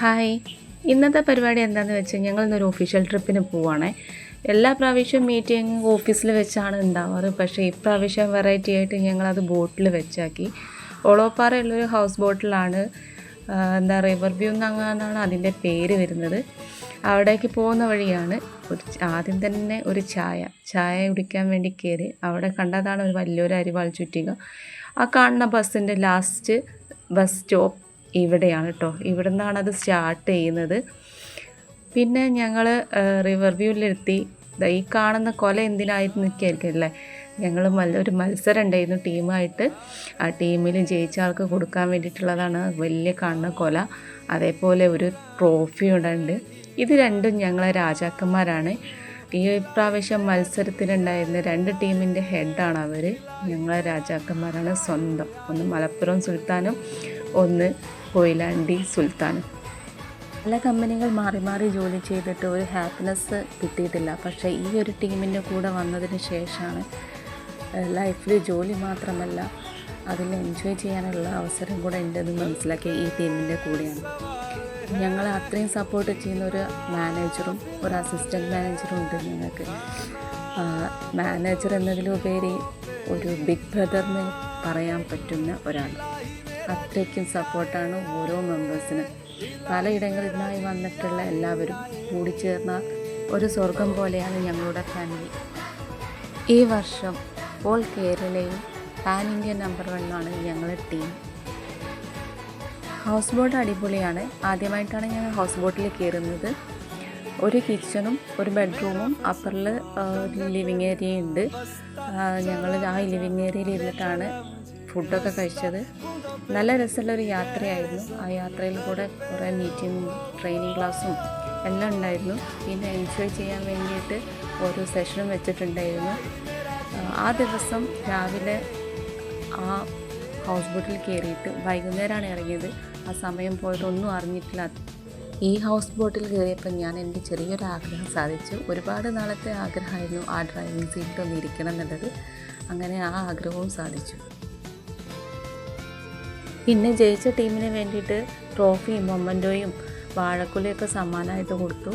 Hi ഇന്നത്തെ പരിപാടി എന്താണെന്ന് വെച്ചാൽ ഞങ്ങൾ ഇന്നൊരു ഒഫീഷ്യൽ ട്രിപ്പിന് പോവാണേ. എല്ലാ പ്രാവശ്യവും മീറ്റിംഗ് ഓഫീസിൽ വെച്ചാണ് ഉണ്ടാവാറ് പക്ഷേ ഇപ്രാവശ്യം വെറൈറ്റി ആയിട്ട് ഞങ്ങളത് ബോട്ടിൽ വെച്ചാക്കി. ഒളോപ്പാറയുള്ളൊരു ഹൗസ് ബോട്ടിലാണ് എന്താ റിവർ വ്യൂ എന്നങ്ങാന്നാണ് അതിന്റെ പേര് വരുന്നത്. അവിടേക്ക് പോകുന്ന വഴിയാണ് ഒരു ആദ്യം തന്നെ ഒരു ചായ ചായ കുടിക്കാൻ വേണ്ടി കയറി അവിടെ കണ്ടതാണ് ഒരു വലിയൊരു അരിവാൾ ചുറ്റിക. ആ കാണുന്ന ബസ്സിന്റെ ലാസ്റ്റ് ബസ് സ്റ്റോപ്പ് ഇവിടെയാണ് കേട്ടോ ഇവിടെ നിന്നാണ് അത് സ്റ്റാർട്ട് ചെയ്യുന്നത്. പിന്നെ ഞങ്ങൾ റിവർ വ്യൂവിലെത്തി ഈ കാണുന്ന കൊല എന്തിനായിട്ട് നിൽക്കുകയായിരിക്കും അല്ലേ? ഞങ്ങൾ ഒരു മത്സരം ഉണ്ടായിരുന്നു ടീമായിട്ട്. ആ ടീമിൽ ജയിച്ച ആൾക്ക് കൊടുക്കാൻ വേണ്ടിയിട്ടുള്ളതാണ് വലിയ കാണുന്ന കൊല. അതേപോലെ ഒരു ട്രോഫി ഉണ്ട്. ഇത് രണ്ടും ഞങ്ങളെ രാജാക്കന്മാരാണ്. ഈ പ്രാവശ്യം മത്സരത്തിലുണ്ടായിരുന്ന രണ്ട് ടീമിന്റെ ഹെഡാണ് അവർ ഞങ്ങളെ രാജാക്കന്മാരാണ് സ്വന്തം. ഒന്ന് മലപ്പുറം സുൽത്താനും ഒന്ന് കൊയിലാണ്ടി സുൽത്താൻ. പല കമ്പനികൾ മാറി മാറി ജോലി ചെയ്തിട്ട് ഒരു ഹാപ്പിനെസ് കിട്ടിയിട്ടില്ല. പക്ഷേ ഈ ഒരു ടീമിന്റെ കൂടെ വന്നതിന് ശേഷമാണ് ലൈഫിൽ ജോലി മാത്രമല്ല അതിൽ എൻജോയ് ചെയ്യാനുള്ള അവസരം കൂടെ ഉണ്ടെന്ന് മനസ്സിലാക്കിയ ഈ ടീമിന്റെ കൂടെയാണ്. ഞങ്ങളെ അത്രയും സപ്പോർട്ട് ചെയ്യുന്ന ഒരു മാനേജറും ഒരു അസിസ്റ്റന്റ് മാനേജറും ഉണ്ട് ഞങ്ങൾക്ക്. മാനേജർ എന്നതിലുപരി ഒരു ബിഗ് ബ്രദറിന് പറയാൻ പറ്റുന്ന ഒരാൾ. അത്രയ്ക്കും സപ്പോർട്ടാണ് ഓരോ മെമ്പേഴ്സിന്. പലയിടങ്ങളിൽ നിന്നായി വന്നിട്ടുള്ള എല്ലാവരും കൂടി ചേർന്ന ഒരു സ്വർഗം പോലെയാണ് ഞങ്ങളുടെ ഫാമിലി ഈ വർഷം ഓൾ കേരളയിൽ പാൻ ഇന്ത്യ നമ്പർ വണ്ണാണ് ഞങ്ങളുടെ ടീം ഹൗസ് ബോട്ട് അടിപൊളിയാണ്. ആദ്യമായിട്ടാണ് ഞങ്ങൾ ഹൗസ് ബോട്ടിൽ കയറുന്നത് ഒരു കിച്ചണും ഒരു ബെഡ്റൂമും അപ്പറിൽ ലിവിങ് ഏരിയ ഉണ്ട്. ഞങ്ങൾ ആ ലിവിങ് ഏരിയയിൽ ഇരുന്നിട്ടാണ് ഫുഡൊക്കെ കഴിച്ചത്. നല്ല രസമുള്ളൊരു യാത്രയായിരുന്നു. ആ യാത്രയിൽ കൂടെ കുറേ മീറ്റിങ്ങും ട്രെയിനിങ് ക്ലാസ്സും എല്ലാം ഉണ്ടായിരുന്നു. പിന്നെ എൻജോയ് ചെയ്യാൻ വേണ്ടിയിട്ട് ഓരോ സെഷനും വെച്ചിട്ടുണ്ടായിരുന്നു. ആ ദിവസം രാവിലെ ആ ഹൗസ് ബോട്ടിൽ കയറിയിട്ട് വൈകുന്നേരമാണ് ഇറങ്ങിയത്. ആ സമയം പോയിട്ടൊന്നും അറിഞ്ഞിട്ടില്ല. ഈ ഹൗസ് ബോട്ടിൽ കയറിയപ്പോൾ ഞാൻ എന്റെ ചെറിയൊരു ആഗ്രഹം സാധിച്ചു. ഒരുപാട് നാളത്തെ ആഗ്രഹമായിരുന്നു ആ ഡ്രൈവിംഗ് സീറ്റിൽ ഒന്ന് ഇരിക്കണം എന്നുള്ളത്. അങ്ങനെ ആ ആഗ്രഹവും സാധിച്ചു. പിന്നെ ജയിച്ച ടീമിന് വേണ്ടിയിട്ട് ട്രോഫിയും മൊമ്മന്റോയും വാഴക്കുലയൊക്കെ സമ്മാനമായിട്ട് കൊടുത്തു.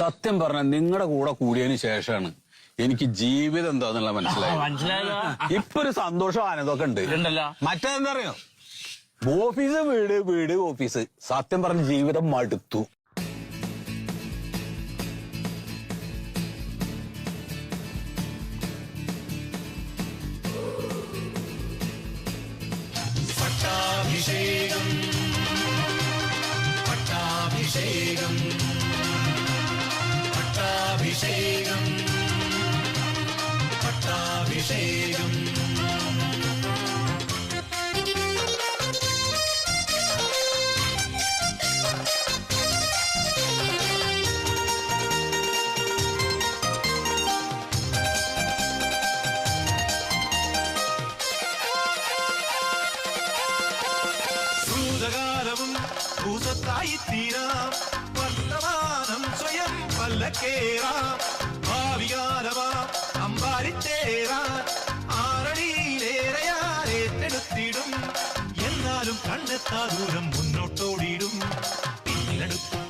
സത്യം പറഞ്ഞ നിങ്ങളുടെ കൂടെ കൂടിയതിന് ശേഷമാണ് എനിക്ക് ജീവിതം എന്താന്നുള്ള മനസ്സിലായത്. മനസ്സിലായല്ലോ ഇപ്പൊ ഒരു സന്തോഷം ആനന്ദമൊക്കെ ഉണ്ട്. മറ്റേതെന്താ അറിയോ ഓഫീസ് വീട് വീട് ഓഫീസ്. സത്യം പറഞ്ഞ ജീവിതം മടുത്തു. பட்டாபிஷேகம். பட்டாபிஷேகம். பூசத்தாய் தீராம் പല്ലക്കേറാം ഭാവികാലമാ അമ്പാരിത്തേറാൻ ആറടിയിലേറെയാരേറ്റെടുത്തിടും എന്നാലും കണ്ടെത്താ ദൂരം മുന്നോട്ടോടിയിടും പിന്നിലെടുക്കും